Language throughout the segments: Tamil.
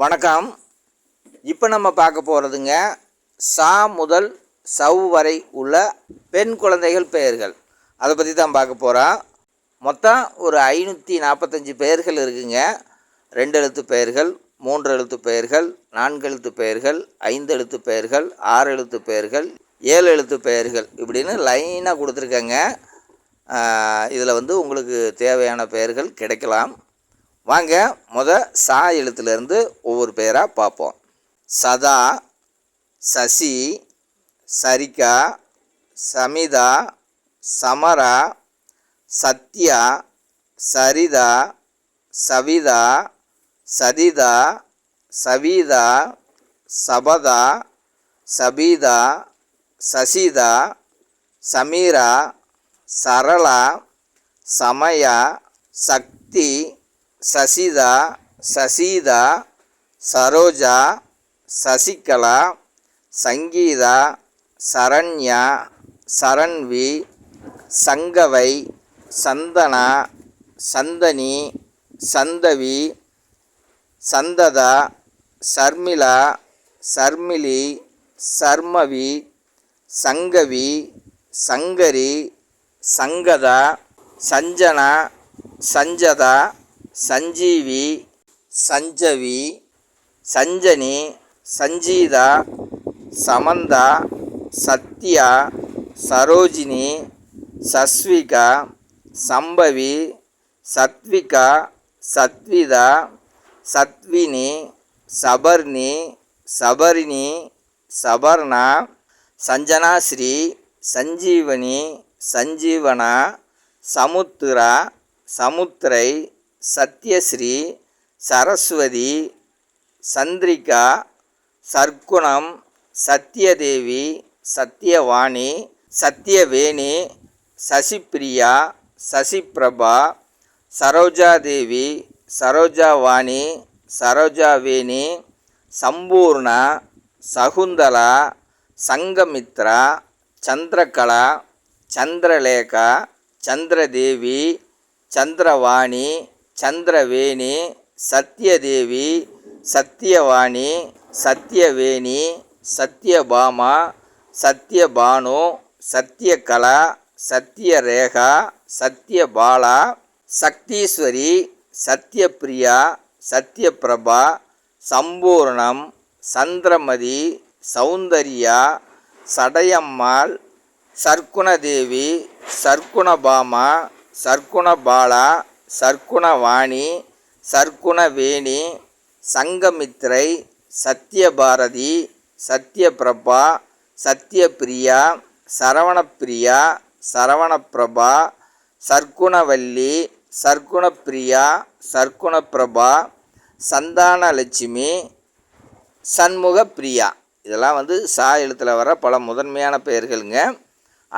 வணக்கம். இப்போ நம்ம பார்க்க போகிறதுங்க சா முதல் சவ் வரை உள்ள பெண் குழந்தைகள் பெயர்கள். அதை பற்றி தான் பார்க்க போகிறோம் மொத்தம் ஒரு ஐநூற்றி நாற்பத்தஞ்சு பெயர்கள் இருக்குங்க. ரெண்டு எழுத்து பெயர்கள் மூன்று எழுத்து பெயர்கள் நான்கு எழுத்து பெயர்கள் ஐந்து எழுத்து பெயர்கள் ஆறு எழுத்து பெயர்கள் ஏழு எழுத்து பெயர்கள் இப்படின்னு லைனாக கொடுத்துருக்கேங்க. இதில் வந்து உங்களுக்கு தேவையான பெயர்கள் கிடைக்கலாம். வாங்க முத சா எழுத்துலேருந்து ஒவ்வொரு பெயராக பார்ப்போம் சதா சசி சரிகா சமிதா சமரா சத்யா சரிதா சவிதா சதிதா சவிதா சபதா சபீதா சசிதா சமீரா சரளா சமயா சக்தி சசிதா சசீதா சரோஜா சசிகலா சங்கீதா சரண்யா சரண்வி சங்கவை சந்தனா சந்தனி சந்தவி சந்ததா சர்மிளா சர்மிளி சர்மவி சங்கவி சங்கரி சங்கதா சஞ்சனா சஞ்சதா சஞ்சீவி சஞ்சவி சஞ்சனி சஞ்சீதா சமந்தா சத்யா சரோஜினி சஸ்விகா சம்பவி சத்விகா சத்விதா சத்வினி சபர்ணி சபரிணி சபர்ணா சஞ்சனாஸ்ரீ சஞ்சீவனி சஞ்சீவனா சமுத்திரா சமுத்திரை சத்யஸ்ரீ சரஸ்வதி சந்திரிகா சர்க்குணம் சத்யதேவி சத்யவாணி சத்யவேணி சசிப்பிரியா சசிபிரபா சரோஜாதேவி சரோஜாவாணி சரோஜாவேணி சம்பூர்ணா சகுந்தலா சங்கமித்ரா சந்திரகலா சந்திரலேகா சந்திரதேவி சந்திரவாணி சந்திரவேணி சத்யதேவி சத்யவாணி சத்யவேணி சத்யபாமா சத்யபானு சத்யகலா சத்யரேகா சத்யபாலா சக்தீஸ்வரி சத்யபிரியா சத்யபிரபா சம்பூர்ணம் சந்திரமதி சௌந்தர்யா சடையம்மாள் சர்க்குணதேவி சர்க்குணபாமா சர்க்குணபாலா சர்க்குணவாணி சர்க்குணவேணி சங்கமித்ரை சத்யபாரதி சத்யபிரபா சத்யபிரியா சரவணப்பிரியா சரவணப்பிரபா சர்க்குணவல்லி சர்க்குணப்பிரியா சர்க்குணப்பிரபா சந்தானலட்சுமி சண்முகப்பிரியா. இதெல்லாம் வந்து சா எழுத்தில் வர பல முதன்மையான பெயர்களுங்க.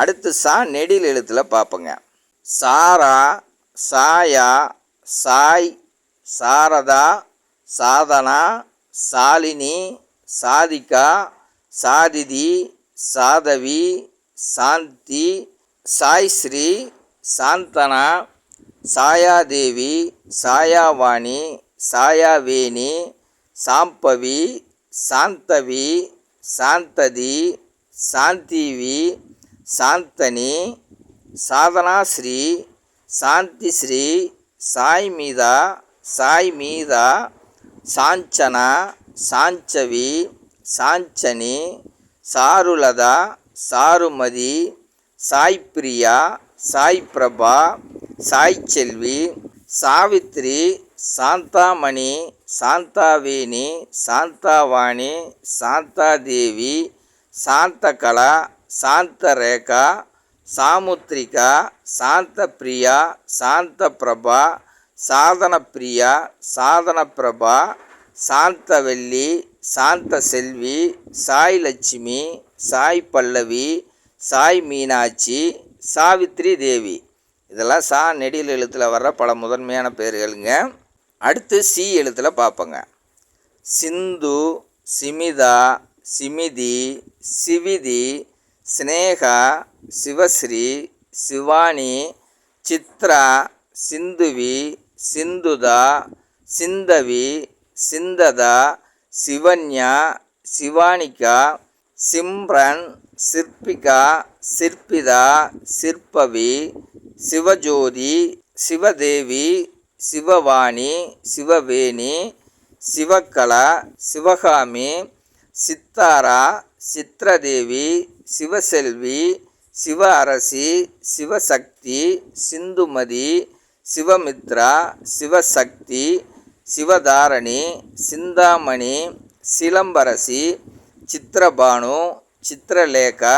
அடுத்து சா நெடில் எழுத்தில் பார்ப்போங்க சாரா சாயா சாய் சாரதா சாதனா சாலினி சாதிகா சாதிதி சாதவி சாந்தி சாய்ஸ்ரீ சாந்தனா சாயாதேவி சாயாவாணி சாயாவேணி சாம்பவி சாந்தவி சாந்ததி சாந்திவி சாந்தனி சாதனாஸ்ரீ சாந்தி ஸ்ரீ சாய் மீதா சாய் மீதா சாஞ்சனா சாஞ்சவி சாஞ்சனி சாருலதா சாருமதி சாய் பிரியா சாய் பிரபா சாய் செல்வி சாவித்ரி சாந்தாமணி சாந்தாவேணி சாந்தாவாணி சாந்தாதேவி சாந்தகலா சாந்தரேகா சாமுத்ரிகா சாந்தப்பிரியா சாந்தபிரபா சாதனப்பிரியா சாதனப்பிரபா சாந்தவல்லி சாந்த செல்வி சாய் லட்சுமி சாய் பல்லவி சாய் மீனாட்சி சாவித்ரி தேவி இதெல்லாம் சா நெடியில் எழுத்தில் வர்ற பல முதன்மையான பேர்களுங்க. அடுத்து சி எழுத்தில் பார்ப்போங்க சிந்து சிமிதா சிமிதி சிவிதி ஸ்னேகா சிவஸ்ரீ சிவானி சித்ரா சிந்துவி சிந்துதா சிந்தவி சிந்ததா சிவன்யா சிவானிகா சிம்ரன் சிற்பிகா சிற்பிதா சிற்பவி சிவஜோதி சிவதேவி சிவவாணி சிவவேணி சிவகலா சிவகாமி சித்தாரா சித்ரதேவி சிவசெல்வி சிவ அரசி சிவசக்தி சிந்துமதி சிவமித்ரா சிவசக்தி சிவதாரணி சிந்தாமணி சிலம்பரசி சித்திரபானு சித்திரலேகா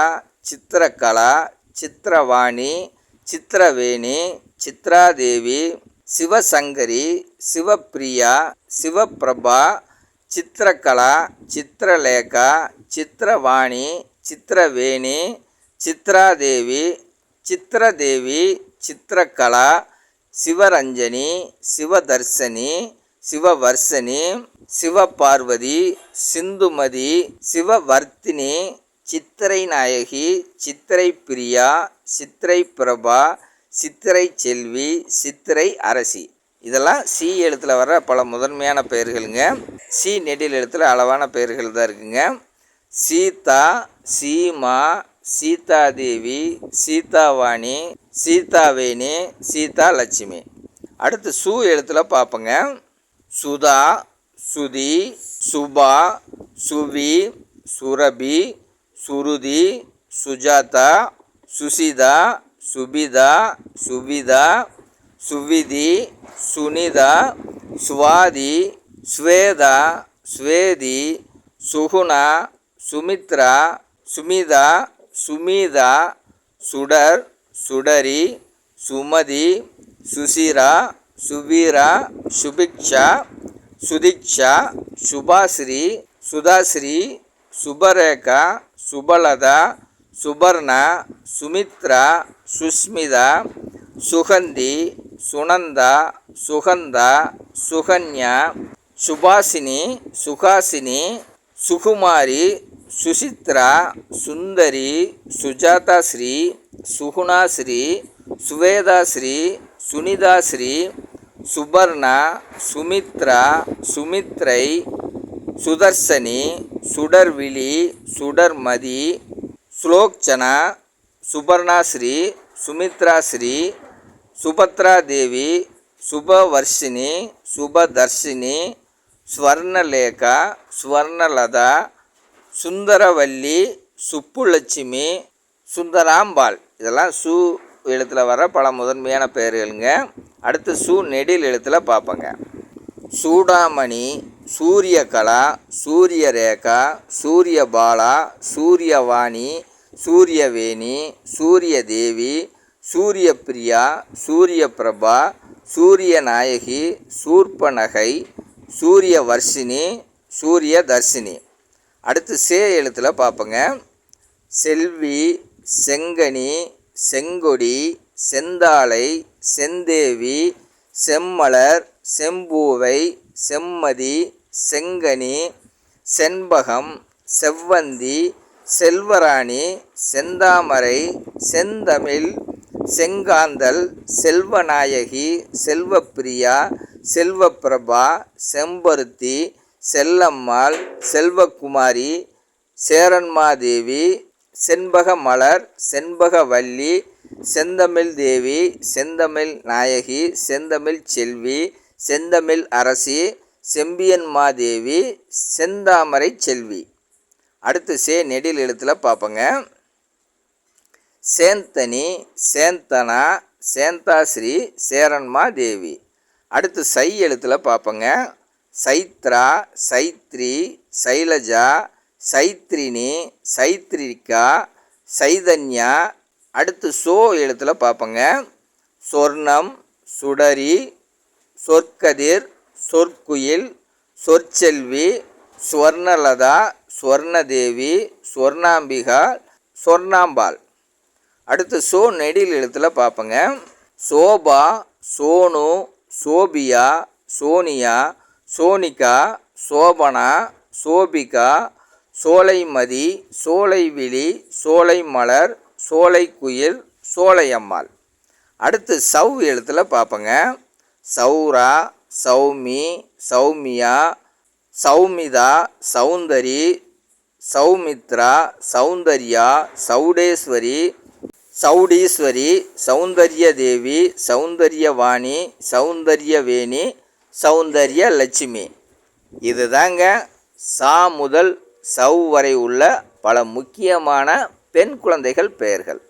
சித்திரகலா சித்திரவாணி சித்திரவேணி சித்ராதேவி சிவசங்கரி சிவப்பிரியா சிவப்பிரபா சித்திரகலா சித்திரலேகா சித்திரவாணி சித்திரவேணி சித்ராதேவி சித்திரதேவி சித்திரகலா சிவரஞ்சனி சிவதர்சனி சிவவர்சனி சிவபார்வதி சிந்துமதி சிவவர்த்தினி சித்திரை நாயகி சித்திரை பிரியா சித்திரை பிரபா சித்திரை செல்வி சித்திரை அரசி இதெல்லாம் சி எழுத்தில் வர பல முதன்மையான பெயர்களுங்க. சி நெடில் எழுத்தில் அளவான பெயர்கள் தான் இருக்குங்க. சீதா சீமா சீதாதேவி சீதாவாணி சீதாவேணி சீதா லட்சுமி அடுத்து சு எழுத்தில் பார்ப்போங்க சுதா சுதி சுபா சுவி சுரபி சுருதி சுஜாதா சுசிதா சுபிதா சுவிதா சுவிதி சுனிதா சுவாதி ஸ்வேதா ஸ்வேதி சுகுணா சுமித்ரா சுமிதா சுமிதா சுடர் சுடரி சுமதி சுசிரா சுவீரா சுபிக்ஷா சுதிக்ஷா சுபாஸ்ரீ சுதாஸ்ரீ சுபரேகா சுபலதா சுபர்ணா சுமித்ரா சுஸ்மிதா சுகந்தி சுனந்தா சுகந்தா சுகன்யா சுபாசினி சுகாசினி சுகுமாரி சுசித்ரா சுந்தரி சுஜாதாஸ்ரீ சுகுணாஸ்ரீ சுவேதாஸ்ரீ சுனிதாஸ்ரீ சுபர்ணா சுமித்ரா சுமித்ரை சுதர்சனி சுடர்விழி சுடர்மதி ஸ்லோக்சனா சுபர்ணாஸ்ரீ சுமித்ராஸ்ரீ சுபத்ரா தேவி சுபவர்ஷினி சுபதர்ஷினி ஸ்வர்ணலேகா ஸ்வர்ணலதா சுந்தரவல்லி சுப்புலட்சுமி சுந்தராம்பாள். இதெல்லாம் சு எழுத்தில் வர பல முதன்மையான பெயர்களுங்க. அடுத்து சு நெடில் எழுத்தில் பார்ப்போங்க சூடாமணி சூரியகலா சூரியரேகா சூரியபாலா சூரியவாணி சூரியவேணி சூரியதேவி சூரியபிரியா சூரியபிரபா சூரியநாயகி சூர்பநகை சூரியவர்ஷினி சூரியதர்ஷினி. அடுத்து சே எழுத்தில் பார்ப்போங்க செல்வி செங்கனி செங்கொடி செந்தாழை செந்தேவி செம்மலர் செம்பூவை செம்மதி செங்கனி செண்பகம் செவ்வந்தி செல்வராணி செந்தாமரை செந்தமிழ் செங்காந்தல் செல்வநாயகி செல்வப்பிரியா செல்வப்பிரபா செம்பருத்தி செல்லம்மாள் செல்வகுமாரி சேரன்மாதேவி செண்பக மலர் செண்பகவல்லி செந்தமிழ் தேவி செந்தமிழ் நாயகி செந்தமிழ் செல்வி செந்தமிழ் அரசி செம்பியன்மாதேவி செந்தாமரை செல்வி அடுத்து சே நெடில் எழுத்தில் பார்ப்போங்க சேந்தனி சேந்தனா சேந்தாஸ்ரீ சேரன்மா தேவி அடுத்து சை எழுத்தில் பார்ப்போங்க சைத்ரா சைத்ரி சைலஜா சைத்ரினி சைத்ரிகா சைதன்யா. அடுத்து சோ எழுத்தில் பார்ப்போங்க சொர்ணம் சுடரி சொற்கதிர் சொற்குயில் சொற்செல்வி ஸ்வர்ணலதா ஸ்வர்ணதேவி ஸ்வர்ணாம்பிகா ஸ்வர்ணாம்பாள் அடுத்து சோ நெடில் எழுத்தில் பார்ப்போங்க சோபா சோனு சோபியா சோனியா சோனிகா சோபனா சோபிகா சோலைமதி சோலைவிழி சோலைமலர் சோலைக்குயில் சோலையம்மாள். அடுத்து சவ் எழுத்தில் பார்ப்போங்க சௌரா சௌமி சௌமியா சௌமிதா சௌந்தரி சௌமித்ரா சௌந்தர்யா சௌடேஸ்வரி சௌடீஸ்வரி சௌந்தர்ய தேவி சௌந்தர்யவாணி சௌந்தர்யவேணி சௌந்தர்ய லட்சுமி. இதுதாங்க சா முதல் சவ் வரை உள்ள பல முக்கியமான பெண் குழந்தைகள் பெயர்கள்.